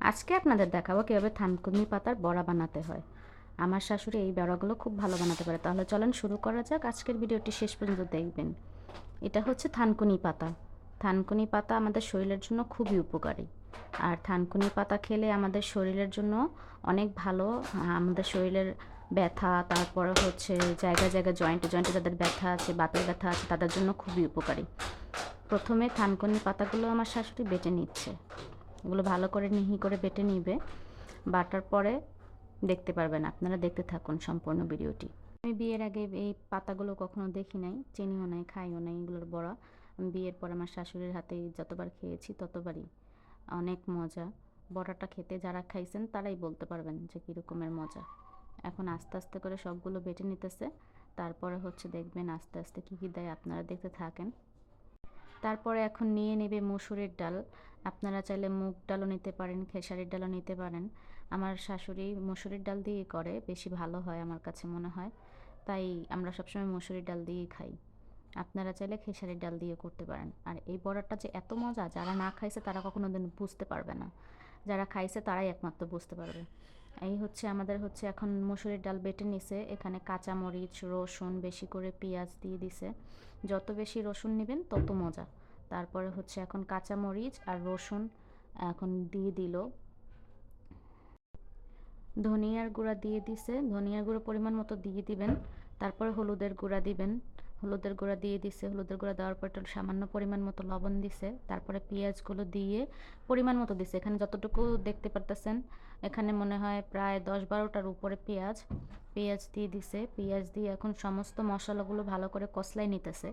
আজকে আপনাদের দেখাবো কীভাবে থানকুনি পাতার বড়া বানাতে হয়। আমার শাশুড়ি এই বড়াগুলো খুব ভালো বানাতে পারে। তাহলে চলেন শুরু করা যাক। আজকের ভিডিওটি শেষ পর্যন্ত দেখবেন। এটা হচ্ছে থানকুনি পাতা। থানকুনি পাতা আমাদের শরীরের জন্য খুবই উপকারী। আর থানকুনি পাতা খেলে আমাদের শরীরের জন্য অনেক ভালো। আমাদের শরীরের ব্যথা, তারপরে হচ্ছে জায়গায় জায়গায় জয়েন্টে জয়েন্টে যাদের ব্যথা আছে বাতের ব্যথা আছে, তাদের জন্য খুবই উপকারী। প্রথমে থানকুনি পাতাগুলো আমার শাশুড়ি বেটে নিচ্ছে। এগুলো ভালো করে মিহি করে বেটে নিবে। বাটার পরে দেখতে পারবেন, আপনারা দেখতে থাকুন সম্পূর্ণ ভিডিওটি। আমি বিয়ের আগে এই পাতাগুলো কখনো দেখি নাই, চিনিও নাই, খাইও নাই এগুলোর বড়া। আমি বিয়ের পর আমার শাশুড়ির হাতে যতবার খেয়েছি ততবারই অনেক মজা। বড়াটা খেতে যারা খাইছেন তারাই বলতে পারবেন যে কীরকমের মজা। এখন আস্তে আস্তে করে সবগুলো বেটে নিতেছে। তারপরে হচ্ছে দেখবেন আস্তে আস্তে কী কী দেয় আপনারা দেখতে থাকেন। তারপরে এখন নিয়ে নেবে মসুরের ডাল। আপনারা চাইলে মুগ ডালও নিতে পারেন, খেসারির ডালও নিতে পারেন। আমার শাশুড়ি মসুরির ডাল দিয়ে করে, বেশি ভালো হয় আমার কাছে মনে হয়। তাই আমরা সবসময় মসুরির ডাল দিয়েই খাই। আপনারা চাইলে খেসারির ডাল দিয়ে করতে পারেন। আর এই বড়াটা যে এত মজা, যারা না খাইছে তারা কখনো দিন বুঝতে পারবে না। যারা খাইছে তারাই একমাত্র বুঝতে পারবে। এই হচ্ছে আমাদের হচ্ছে এখন মসুরির ডাল বেটে নিছে। এখানে কাঁচামরিচ, রসুন, বেশি করে পেঁয়াজ দিয়ে দিছে। যত বেশি রসুন নেবেন তত মজা। তারপরে হচ্ছে এখন কাঁচামরিচ আর রসুন এখন দিয়ে দিল। ধনিয়ার গুঁড়া দিয়ে দিছে। ধনিয়ার গুঁড়ো পরিমাণ মতো দিয়ে দিবেন। তারপরে হলুদের গুঁড়া দিবেন। হলুদের গুঁড়া দিয়ে দিছে। হলুদের গুঁড়া দেওয়ার পর একটু সামান্য পরিমাণ মতো লবণ দিছে। তারপরে পেঁয়াজগুলো দিয়ে পরিমাণ মতো দিছে। এখানে যতটুকু দেখতে পারতেছেন, এখানে মনে হয় প্রায় দশ বারোটার উপরে পেঁয়াজ পেঁয়াজ দিয়ে দিছে। পেঁয়াজ দিয়ে এখন সমস্ত মশলাগুলো ভালো করে কষলাই নিতেছে।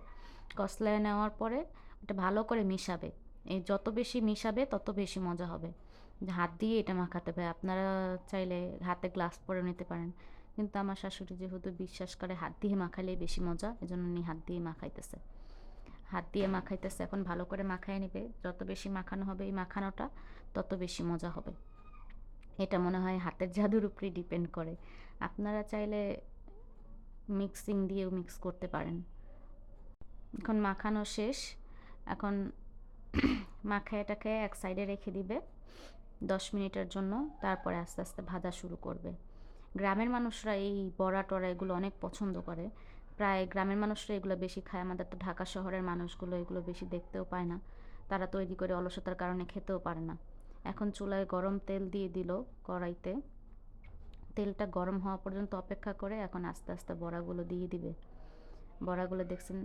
কষলায় নেওয়ার পরে এটা ভালো করে মিশাবে। এই যত বেশি মিশাবে, তত বেশি মজা হবে। হাত দিয়ে এটা মাখাতে হবে। আপনারা চাইলে হাতে গ্লাস পরে নিতে পারেন। কিন্তু আমার শাশুড়ি যেহেতু বিশ্বাস করে হাত দিয়ে মাখালেই বেশি মজা, এজন্য উনি হাত দিয়ে মাখাইতেছে। হাত দিয়ে মাখাইতেছে, এখন ভালো করে মাখায় নেবে। যত বেশি মাখানো হবে এই মাখানোটা, তত বেশি মজা হবে। এটা মনে হয় হাতের জাদুর উপরেই ডিপেন্ড করে। আপনারা চাইলে মিক্সিং দিয়েও মিক্স করতে পারেন। এখন মাখানো শেষ। এখন মাখায় এটাকে এক সাইডে রেখে দিবে দশ মিনিটের জন্য, তারপরে আস্তে আস্তে ভাজা শুরু করবে। গ্রামের মানুষরা এই বড়া টড়া এগুলো অনেক পছন্দ করে। প্রায় গ্রামের মানুষরা এগুলো বেশি খায়, আমাদের তো ঢাকা শহরের মানুষগুলো এগুলো বেশি দেখতেও পায় না। তারা তৈরি করে অলসতার কারণে খেতেও পারে না। এখন চুলায় গরম তেল দিয়ে দিল কড়াইতে। তেলটা গরম হওয়া পর্যন্ত অপেক্ষা করে এখন আস্তে আস্তে বড়াগুলো দিয়ে দিবে। বড়াগুলো দেখছেন,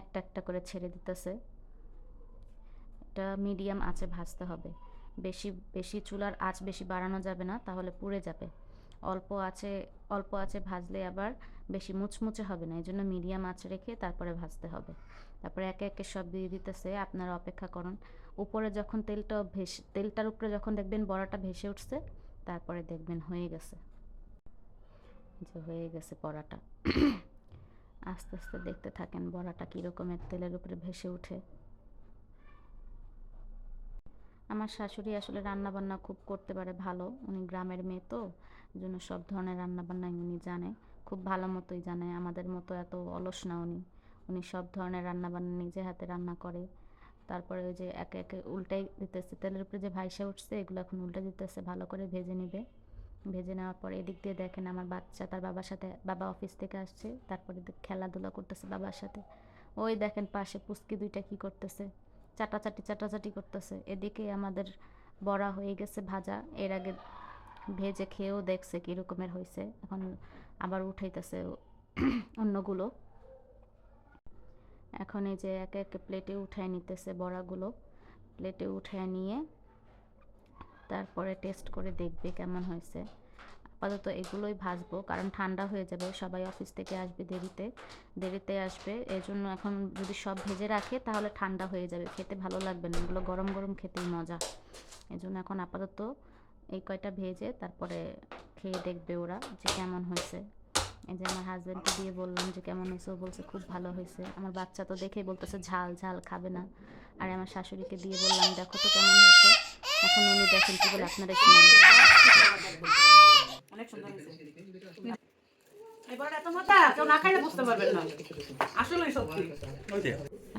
একটা একটা করে ছেড়ে দিতেছে। এটা মিডিয়াম আঁচে ভাজতে হবে। বেশি বেশি চুলার আঁচ বেশি বাড়ানো যাবে না, তাহলে পুড়ে যাবে। অল্প আছে অল্প আছে ভাজলে আবার বেশি মুচমুচে হবে না এই জন্য মিডিয়াম আঁচ রেখে তারপরে ভাজতে হবে। তারপরে একে একে সব দিয়ে দিতেছে, আপনারা অপেক্ষা করুন। উপরে যখন তেলটা ভেসে, তেলটার উপরে যখন দেখবেন বড়াটা ভেসে উঠছে, তারপরে দেখবেন হয়ে গেছে। যে হয়ে গেছে বড়াটা। আস্তে আস্তে দেখতে থাকেন বড়াটা কীরকমের তেলের উপরে ভেসে উঠে। আমার শাশুড়ি আসলে রান্না বান্না খুব করতে পারে ভালো। উনি গ্রামের মেয়ে তো, জন্য সব ধরনের রান্না বান্নাই উনি জানে। খুব ভালো মতোই জানে, আমাদের মতো এত অলস না উনি। উনি সব ধরনের রান্না বান্না নিজে হাতে রান্না করে। তারপরে ওই যে একে একে উল্টাই দিতেছে, তেলের উপরে যে ভাইসা উঠছে, এগুলো এখন উল্টে দিতেছে, ভালো করে ভেজে নিবে। ভেজে নেওয়ার পর এদিক দিয়ে দেখেন আমার বাচ্চা তার বাবার সাথে, বাবা অফিস থেকে আসছে, তারপরে খেলাধুলা করতেছে বাবার সাথে। ওই দেখেন পাশে পুস্কি দুইটা কি করতেছে। চাটাচাটি চাটাচাটি করতেছে। এদিকে আমাদের বড়া হয়ে গেছে ভাজা। এর আগে ভেজে খেয়েও দেখছে কী রকমের হয়েছে। এখন আবার উঠাইতেছে অন্যগুলো। এখন এই যে একে একে প্লেটে উঠায় নিতেছে বড়াগুলো। প্লেটে উঠায় নিয়ে তারপরে টেস্ট করে দেখবে কেমন হয়েছে। আপাতত এগুলোই ভাজবো, কারণ ঠান্ডা হয়ে যাবে, সবাই অফিস থেকে আসবে দেরিতে দেরিতে আসবে এই জন্য এখন যদি সব ভেজে রাখে তাহলে ঠান্ডা হয়ে যাবে, খেতে ভালো লাগবে না, এগুলো গরম গরম খেতেই মজা এই জন্য এখন আপাতত এই কয়টা ভেজে তারপরে খেয়ে দেখবে ওরা যে কেমন হয়েছে, এই যে আমার হাজব্যান্ডকে দিয়ে বললাম যে কেমন হয়েছে, ও বলছে খুব ভালো হয়েছে, আমার বাচ্চা তো দেখেই বলতেছে ঝাল ঝাল খাবে না, আর আমার শাশুড়িকে দিয়ে বললাম, দেখো তো কেমন হয়েছে, এখন উনি দেখেন কি বলে, আপনারা অনেক সুন্দর হয়েছে। এবার এত মজা কেউ না খাইলে বুঝতে পারবেন না।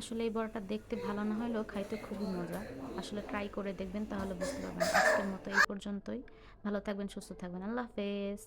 আসলে এই বড়টা দেখতে ভালো না হলেও খাইতে খুবই মজা। আসলে ট্রাই করে দেখবেন তাহলে বুঝতে পারবেন আজকের মতো এই পর্যন্তই। ভালো থাকবেন সুস্থ থাকবেন। আল্লাহ হাফেজ।